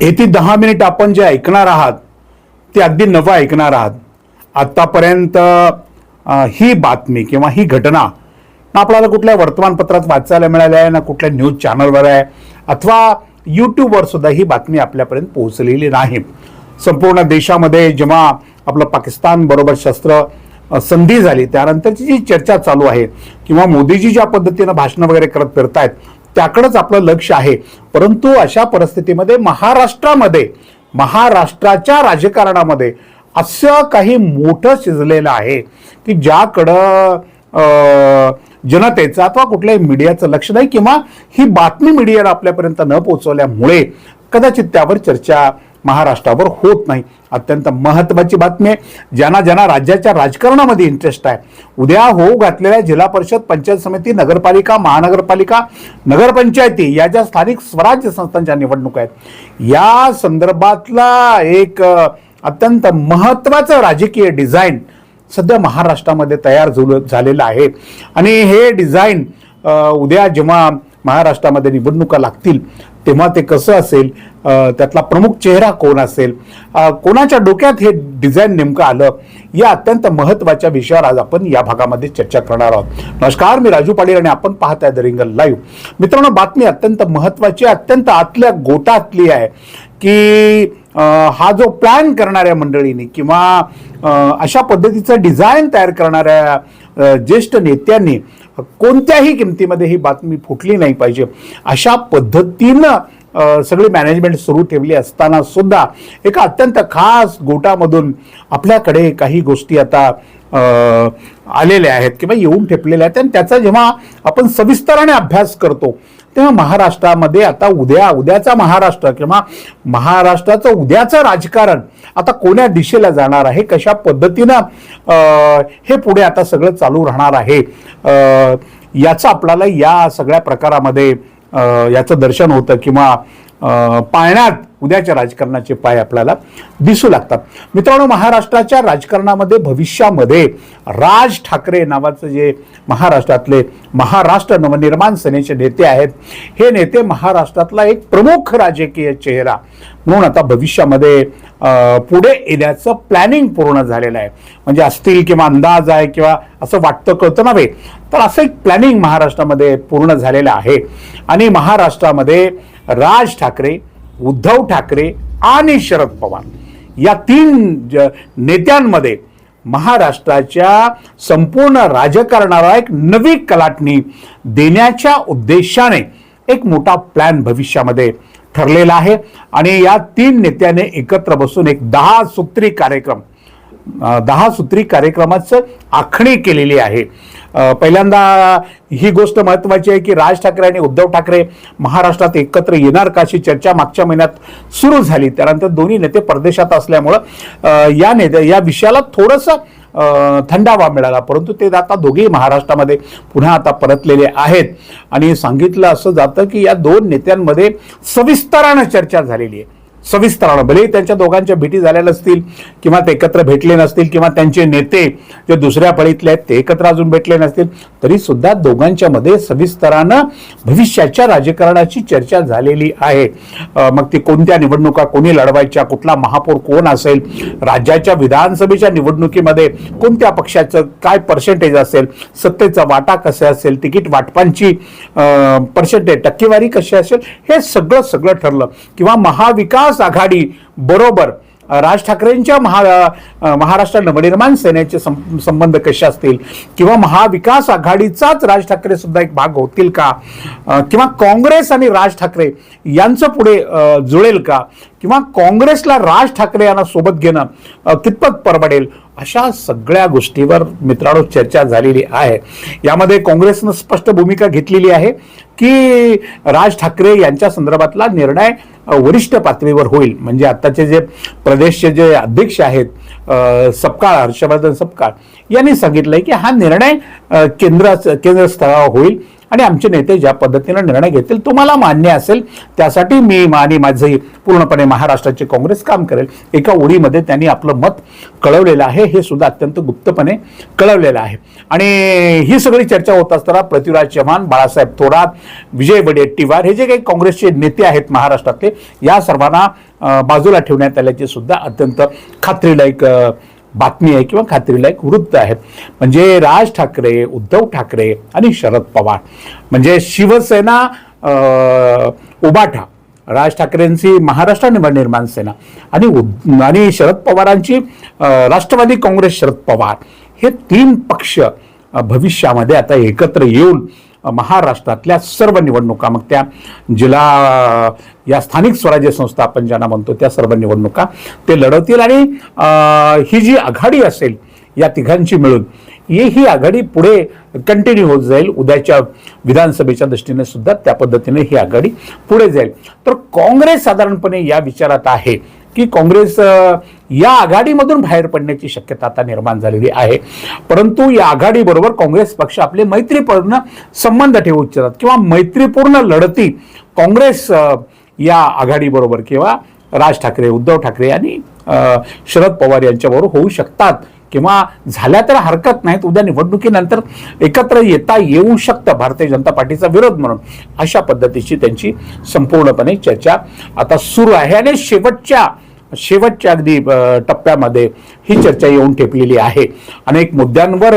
येथे दहा मिनिट आपण जे ऐकणार आहात ते अगदी नवं ऐकणार आहात. आत्तापर्यंत ही बातमी किंवा ही घटना ना आपल्याला कुठल्या वर्तमानपत्रात वाचायला मिळाल्या आहे ना कुठल्या न्यूज चॅनलवर आहे अथवा यूट्यूबवर सुद्धा ही बातमी आपल्यापर्यंत पोहोचलेली नाही. संपूर्ण देशामध्ये जेव्हा आपलं पाकिस्तान बरोबर शस्त्र संधी झाली त्यानंतरची जी चर्चा चालू आहे किंवा मोदीजी ज्या पद्धतीनं भाषणं वगैरे करत फिरतायत त्याकडेच आपलं लक्ष आहे. परंतु अशा परिस्थितीमध्ये महाराष्ट्रामध्ये महाराष्ट्राच्या राजकारणामध्ये असं काही मोठं शिजलेलं आहे की ज्याकडं जनतेचं अथवा कुठल्याही मीडियाचं लक्ष नाही किंवा ही बातमी मीडियाला आपल्यापर्यंत न पोहोचवल्यामुळे कदाचित त्यावर चर्चा महाराष्ट्रावर होत नाही. अत्यंत महत्त्वाची बातमी आहे. ज्यांना ज्यांना राज्याच्या राजकारणामध्ये इंटरेस्ट आहे. उद्या होऊ घातलेल्या जिल्हा परिषद पंचायत समिती नगरपालिका महानगरपालिका नगरपंचायती या ज्या स्थानिक स्वराज्य संस्थांच्या निवडणुका आहेत या संदर्भातला एक अत्यंत महत्त्वाचं राजकीय डिझाईन सध्या महाराष्ट्रामध्ये तयार झालं झालेलं आहे. आणि हे डिझाईन उद्या जेव्हा महाराष्ट्रामध्ये निवडणुका लागतील तेव्हा ते कसं असेल त्यातला प्रमुख चेहरा कोण असेल? कोणाच्या डोक्यात हे डिझाईन नेमकं आलं? या अत्यंत महत्त्वाच्या विषयावर आज आपण या भागामध्ये चर्चा करणार आहोत. नमस्कार मी राजू पाटील आणि आपण पाहताय द रिंगल लाईव्ह. मित्रांनो बातमी अत्यंत महत्वाची अत्यंत आतल्या गोटातली आहे की हा जो प्लॅन करणाऱ्या मंडळींनी किंवा अशा पद्धतीचं डिझाईन तयार करणाऱ्या ज्येष्ठ नेत्यांनी कोणत्याही किमतीमध्ये ही बातमी फुटली नाही पाहिजे. अशा पद्धतीनं सगळी मॅनेजमेंट सुरू ठेवली असताना सुद्धा एका अत्यंत खास गोटामधून आपल्याकडे काही गोष्टी आता आलेल्या आहेत किंवा येऊन ठेपलेल्या आहेत. आणि त्याचा जेव्हा आपण सविस्तराने अभ्यास करतो तेव्हा महाराष्ट्रामध्ये आता उद्या उद्याचा महाराष्ट्र किंवा महाराष्ट्राचं उद्याचं राजकारण आता कोण्या दिशेला जाणार आहे कशा पद्धतीनं हे पुढे आता सगळं चालू राहणार आहे याचा याचं आपल्याला या सगळ्या प्रकारामध्ये याचं दर्शन होतं किंवा पाळण्यात उद्याच्या राजकारणाचे पाय आपल्याला दिसू लागतात. मित्रांनो महाराष्ट्राच्या राजकारणामध्ये भविष्यामध्ये राज ठाकरे नावाचं जे महाराष्ट्रातले महाराष्ट्र नवनिर्माण सेनेचे नेते आहेत हे नेते महाराष्ट्रातला एक प्रमुख राजकीय चेहरा. म्हणून आता भविष्यामध्ये पुढे येण्याचं प्लॅनिंग पूर्ण झालेलं आहे. म्हणजे असतील किंवा अंदाज आहे किंवा असं वाटतं कळतं नव्हे तर असं एक प्लॅनिंग महाराष्ट्रामध्ये पूर्ण झालेलं आहे. आणि महाराष्ट्रामध्ये राज ठाकरे उद्धव ठाकरे आणि शरद पवार. या तीन ज- नेत्यांमध्ये महाराष्ट्राच्या संपूर्ण राजकारणाला एक नवी कलाटणी देण्याच्या उद्देशाने एक मोठा प्लॅन भविष्यामध्ये ठरलेला आहे. आणि या तीन नेत्याने एकत्र बसून एक दहा सूत्री कार्यक्रम दहा सूत्री कार्यक्रमाचं आखणी केलेली आहे. पहिल्यांदा ही गोष्ट महत्वाची आहे की राज ठाकरे आणि उद्धव ठाकरे महाराष्ट्रात एकत्र येणार का अशी चर्चा मागच्या महिन्यात सुरू झाली. त्यानंतर दोन्ही नेते परदेशात असल्यामुळं या नेते या विषयाला थोडंसं थंडावा मिळाला. परंतु ते आता दोघेही महाराष्ट्रामध्ये पुन्हा आता परतलेले आहेत. आणि सांगितलं असं जातं की या दोन नेत्यांमध्ये सविस्तरानं चर्चा झालेली आहे. सविस्तरानं भले त्यांच्या दोघांच्या भेटी झाल्या नसतील किंवा ते एकत्र भेटले नसतील किंवा त्यांचे नेते जे दुसऱ्या फळीतले आहेत ते एकत्र अजून भेटले नसतील तरी सुद्धा दोघांच्या मध्ये सविस्तरानं भविष्याच्या राजकारणाची चर्चा झालेली आहे. मग ती कोणत्या निवडणुका कोणी लढवायच्या कुठला महापौर कोण असेल राज्याच्या विधानसभेच्या निवडणुकीमध्ये कोणत्या पक्षाचं काय पर्सेंटेज असेल सत्तेचा वाटा कसा असेल तिकीट वाटपांची पर्सेंटेज टक्केवारी कशी असेल हे सगळं सगळं ठरलं. किंवा महाविकास आघाडी बरोबर राज ठाकरेंच्या महा महाराष्ट्र नवनिर्माण सेनेचे सं- संबंध कसे असतील? किंवा महाविकास आघाडीचाच राज ठाकरे सुद्धा एक भाग होतील का? किंवा काँग्रेस आणि राज ठाकरे यांचं पुढे जुळेल का? किंवा काँग्रेसला राज ठाकरे यांना सोबत घेणं कितपत परवडेल? अशा सगळ्या गोष्टीवर मित्रांनो चर्चा झालेली आहे. यामध्ये काँग्रेसनं स्पष्ट भूमिका घेतलेली आहे की राज ठाकरे यांच्या संदर्भातला निर्णय वरिष्ठ पातळीवर होईल. म्हणजे आत्ताचे जे प्रदेशचे जे अध्यक्ष आहेत सपकाळ हर्षवर्धन सपकाळ यांनी सांगितलंय की हा निर्णय केंद्रा केंद्र होईल. आणि आमचे नेते ज्या पद्धतीने निर्णय घेतील तुम्हाला मान्य असेल त्यासाठी मी आणि माझे पूर्णपणे महाराष्ट्राचे काँग्रेस काम करेल. एका ओळीमध्ये त्यांनी आपलं मत कळवलेलं आहे हे सुद्धा अत्यंत गुप्तपणे कळवलेलं आहे. आणि ही सगळी चर्चा होत असताना पृथ्वीराज चव्हाण बाळासाहेब थोरात विजय वडेट्टीवार हे जे काही काँग्रेसचे नेते आहेत महाराष्ट्रातले या सर्वांना बाजूला ठेवण्यात आल्याची सुद्धा अत्यंत खात्रीलायक बातमी आहे किंवा खात्रीलायक वृत्त आहे. म्हणजे राज ठाकरे उद्धव ठाकरे आणि शरद पवार. म्हणजे शिवसेना उबाठा राज ठाकरेंची महाराष्ट्र निर्माण सेना आणि उद- आणि शरद पवारांची राष्ट्रवादी काँग्रेस शरद पवार. हे तीन पक्ष भविष्यामध्ये आता एकत्र येऊन महाराष्ट्रातल्या सर्व निवडणुका मग त्या जिल्हा या स्थानिक स्वराज्य संस्था आपण ज्यांना म्हणतो त्या सर्व निवडणुका ते लढवतील आणि ही जी आघाडी असेल या तिघांची मिळून ही ही आघाडी पुढे कंटिन्यू होत जाईल. उद्याच्या विधानसभेच्या दृष्टीने सुद्धा त्या पद्धतीने ही आघाडी पुढे जाईल. तर काँग्रेस साधारणपणे या विचारात आहे. की काँग्रेस या आघाडीमधून बाहेर पडण्याची शक्यता आता निर्माण झालेली आहे. परंतु या आघाडीबरोबर काँग्रेस पक्ष आपले मैत्रीपूर्ण संबंध ठेवू इच्छितात किंवा मैत्रीपूर्ण लढती काँग्रेस या आघाडीबरोबर किंवा राज ठाकरे उद्धव ठाकरे आणि शरद पवार यांच्याबरोबर होऊ शकतात. किंवा झाल्या तर हरकत नाहीत उद्या निवडणुकीनंतर एकत्र येता येऊ शकतं भारतीय जनता पार्टीचा विरोध म्हणून. अशा पद्धतीची त्यांची संपूर्णपणे चर्चा आता सुरू आहे आणि शेवटच्या शेवटच्या अगदी टप्प्यामध्ये ही चर्चा येऊन ठेपलेली आहे. अनेक मुद्द्यांवर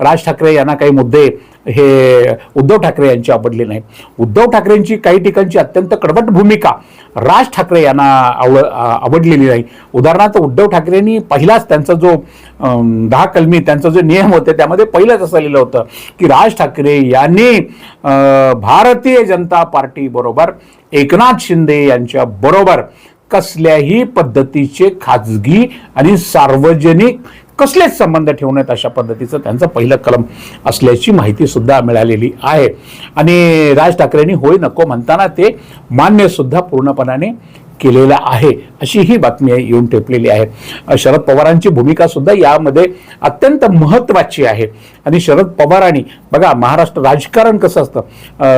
राज ठाकरे यांना काही मुद्दे हे उद्धव ठाकरे यांची आवडली नाही. उद्धव ठाकरेंची काही ठिकाणची अत्यंत कडवट भूमिका राज ठाकरे यांना आवड आवडलेली नाही. उदाहरणार्थ उद्धव ठाकरेंनी पहिलाच त्यांचा जो दहा कलमी त्यांचा जो नियम होते त्यामध्ये पहिलंच असं लिहिलं होतं की राज ठाकरे यांनी भारतीय जनता पार्टीबरोबर एकनाथ शिंदे यांच्या बरोबर कसल्याही पद्धतीचे खाजगी आणि सार्वजनिक कसलेच संबंध ठेवण्यात अशा पद्धतीचं त्यांचं पहिलं कलम असल्याची माहिती सुद्धा मिळालेली आहे. आणि राज ठाकरेंनी होय नको म्हणताना ते मान्य सुद्धा पूर्णपणाने केलेला आहे अशी ही बातमी येऊन ठेपलेली आहे. शरद पवारांची भूमिका सुद्धा यामध्ये अत्यंत महत्वाची आहे. आणि शरद पवारांनी बघा महाराष्ट्र राजकारण कसं असतं?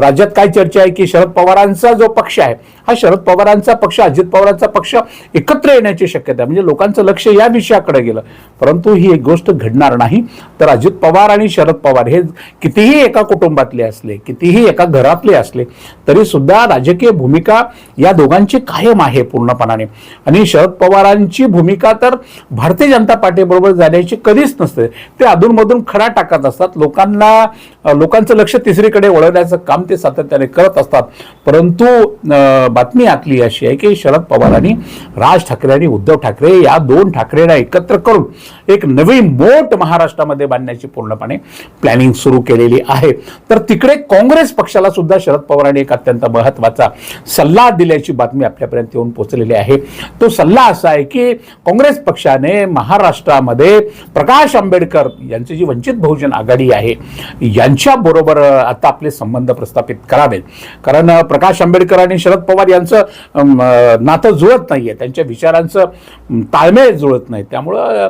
राज्यात काय चर्चा आहे की शरद पवारांचा जो पक्ष आहे हा शरद पवारांचा पक्ष अजित पवारांचा पक्ष एकत्र येण्याची शक्यता आहे. म्हणजे लोकांचं लक्ष या विषयाकडे गेलं. परंतु ही एक गोष्ट घडणार नाही. तर अजित पवार आणि शरद पवार हे कितीही एका कुटुंबातले असले कितीही एका घरातले असले तरी सुद्धा राजकीय भूमिका या दोघांची कायम आहे. पूर्णपणाने. आणि शरद पवारांची भूमिका तर भारतीय जनता पार्टीबरोबर जाण्याची कधीच नसते. ते अधूनमधून खडा टाकत असतात. लोकांना लोकांचं लक्ष तिसरीकडे वळवण्याचं काम ते सातत्याने करत असतात. परंतु बातमी आतली अशी आहे की शरद पवारांनी राज ठाकरे आणि उद्धव ठाकरे या दोन ठाकरेंना एकत्र करून एक नवी मोठ महाराष्ट्रामध्ये बांधण्याची पूर्णपणे प्लॅनिंग सुरू केलेली आहे. तर तिकडे काँग्रेस पक्षाला सुद्धा शरद पवारांनी एक अत्यंत महत्त्वाचा सल्ला दिल्याची बातमी आपल्यापर्यंत येऊन पोहोचलेली आहे. तो सल्ला असा आहे की काँग्रेस पक्षाने महाराष्ट्रामध्ये प्रकाश आंबेडकर यांची जी वंचित बहुजन आघाडी आहे या यांच्याबरोबर आता आपले संबंध प्रस्थापित करावेत. कारण प्रकाश आंबेडकर आणि शरद पवार यांचं नातं जुळत नाही आहे त्यांच्या विचारांचं ताळमेळ जुळत नाही. त्यामुळं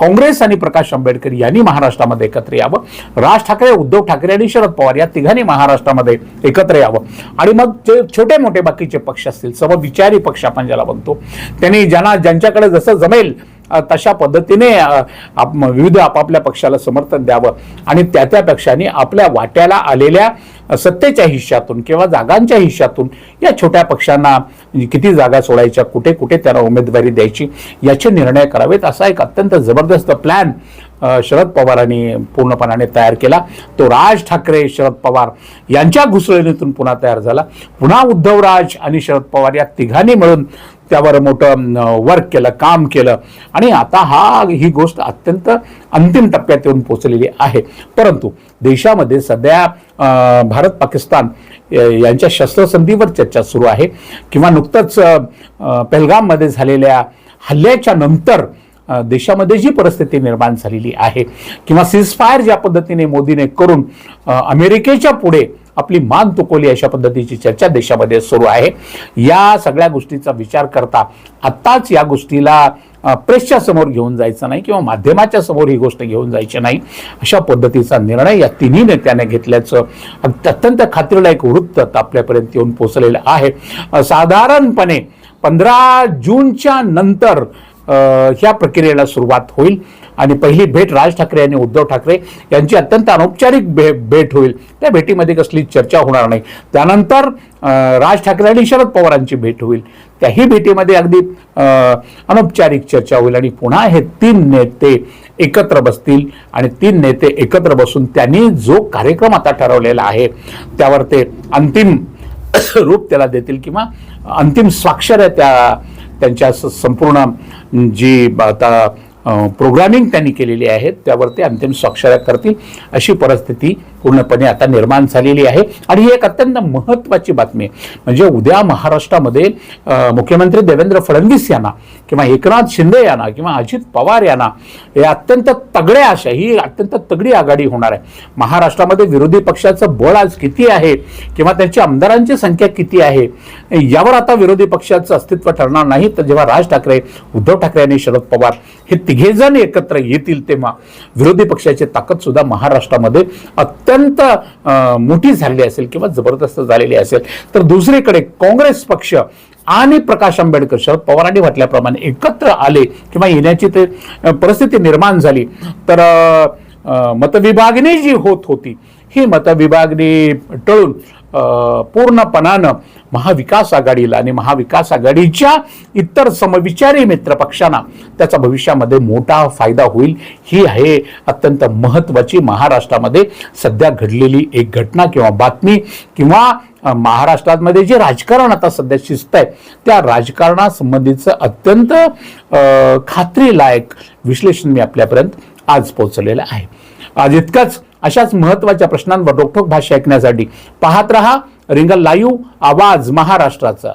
काँग्रेस आणि प्रकाश आंबेडकर यांनी महाराष्ट्रामध्ये एकत्र यावं. राज ठाकरे उद्धव ठाकरे आणि शरद पवार या तिघांनी महाराष्ट्रामध्ये एकत्र यावं. आणि मग जे छोटे मोठे बाकीचे पक्ष असतील सर्व विचारी पक्ष आपण ज्याला म्हणतो त्यांनी ज्यांना ज्यांच्याकडे जसं जमेल तशा पद्धतीने आप- विविध आपापल्या पक्षाला समर्थन द्यावं. आणि त्या त्या पक्षाने आपल्या वाट्याला आलेल्या सत्तेच्या हिश्श्यातून किंवा जागांच्या हिश्श्यातून या छोट्या पक्षांना किती जागा सोडायच्या कुठे कुठे त्यांना उमेदवारी द्यायची याचे निर्णय करावेत असा एक अत्यंत जबरदस्त प्लॅन शरद पवारांनी पूर्णपणाने तयार केला. तो राज ठाकरे शरद पवार यांच्या घुसळणीतून पुन्हा तयार झाला. पुन्हा उद्धवराज आणि शरद पवार या तिघांनी मिळून त्यावर मोठं वर्क केलं काम केलं. आणि आता हा ही गोष्ट अत्यंत अंतिम टप्प्यात येऊन पोचलेली आहे. परंतु देशामध्ये सध्या भारत पाकिस्तान यांच्या शस्त्रसंधीवर चर्चा सुरू आहे. किंवा नुकतंच अ, पहलगाममध्ये झालेल्या हल्ल्याच्या नंतर देशामध्ये जी परिस्थिती निर्माण झालेली आहे. किंवा सीजफायर ज्या पद्धतीने मोदीने करून अमेरिकेच्या पुढे आपली मान तुकवली अशा पद्धतीची चर्चा देशामध्ये सुरू आहे. या सगळ्या गोष्टीचा विचार करता आत्ताच या गोष्टीला प्रेसच्या समोर घेऊन जायचं नाही किंवा माध्यमाच्या समोर ही गोष्ट घेऊन जायची नाही. अशा पद्धतीचा निर्णय या तिन्ही नेत्याने घेतल्याचं अत्यंत खात्रीलायक वृत्त आपल्यापर्यंत येऊन पोहोचलेलं आहे. साधारणपणे पंधरा जूनच्या नंतर ह्या प्रक्रियेला सुरुवात होईल. आणि पहिली भेट राज ठाकरे आणि उद्धव ठाकरे यांची अत्यंत अनौपचारिक भे भेट होईल. त्या भेटीमध्ये कसली चर्चा होणार नाही. त्यानंतर राज ठाकरे आणि शरद पवारांची भेट होईल. त्याही भेटीमध्ये अगदी अनौपचारिक चर्चा होईल. आणि पुन्हा हे तीन नेते एकत्र बसतील. आणि तीन नेते एकत्र बसून त्यांनी जो कार्यक्रम आता ठरवलेला आहे त्यावर ते अंतिम रूप त्याला देतील किंवा अंतिम स्वाक्षऱ्या त्या त्यांच्या स- संपूर्ण जी आता प्रोग्रामिंग त्यांनी केलेली आहे त्यावर ते अंतिम स्वाक्षऱ्या करतील अशी परिस्थिती पूर्णपणे आता निर्माण झालेली आहे. आणि ही एक अत्यंत महत्त्वाची बातमी आहे. म्हणजे उद्या महाराष्ट्रामध्ये मुख्यमंत्री देवेंद्र फडणवीस यांना किंवा एकनाथ शिंदे यांना किंवा अजित पवार यांना हे अत्यंत तगड्या अशा ही अत्यंत तगडी आघाडी होणार आहे. महाराष्ट्रामध्ये विरोधी पक्षाचं बळ आज किती आहे किंवा त्यांच्या आमदारांची संख्या किती आहे यावर आता विरोधी पक्षाचं अस्तित्व ठरणार नाही. तर जेव्हा राज ठाकरे उद्धव ठाकरे आणि शरद पवार हे तिघेजण एकत्र येतील तेव्हा विरोधी पक्षाची ताकद सुद्धा महाराष्ट्रामध्ये अत्यंत अत्यंत मोठी झालेली असेल किंवा जबरदस्त झालेली असेल तर दुसरीकडे काँग्रेस पक्ष आणि प्रकाश आंबेडकर शरद पवारांनी म्हटल्याप्रमाणे एकत्र आले किंवा येण्याची ते परिस्थिती निर्माण झाली तर मतविभागणी जी होत होती ही मतविभागणी टळून पूर्णपणानं महाविकास आघाडीला आणि महाविकास आघाडीच्या इतर समविचारी मित्रपक्षांना त्याचा भविष्यामध्ये मोठा फायदा होईल. ही आहे अत्यंत महत्त्वाची महाराष्ट्रामध्ये सध्या घडलेली एक घटना किंवा बातमी किंवा महाराष्ट्रामध्ये जे राजकारण आता सध्या शिस्त आहे त्या राजकारणासंबंधीचं अत्यंत खात्रीलायक विश्लेषण मी आपल्यापर्यंत आज पोहोचलेलं आहे. आज इतकंच. अशाच महत्त्वाच्या प्रश्नांवर रोखोक भाष्य ऐकण्यासाठी पाहत रहा रिंगल लाईव्ह आवाज महाराष्ट्राचा.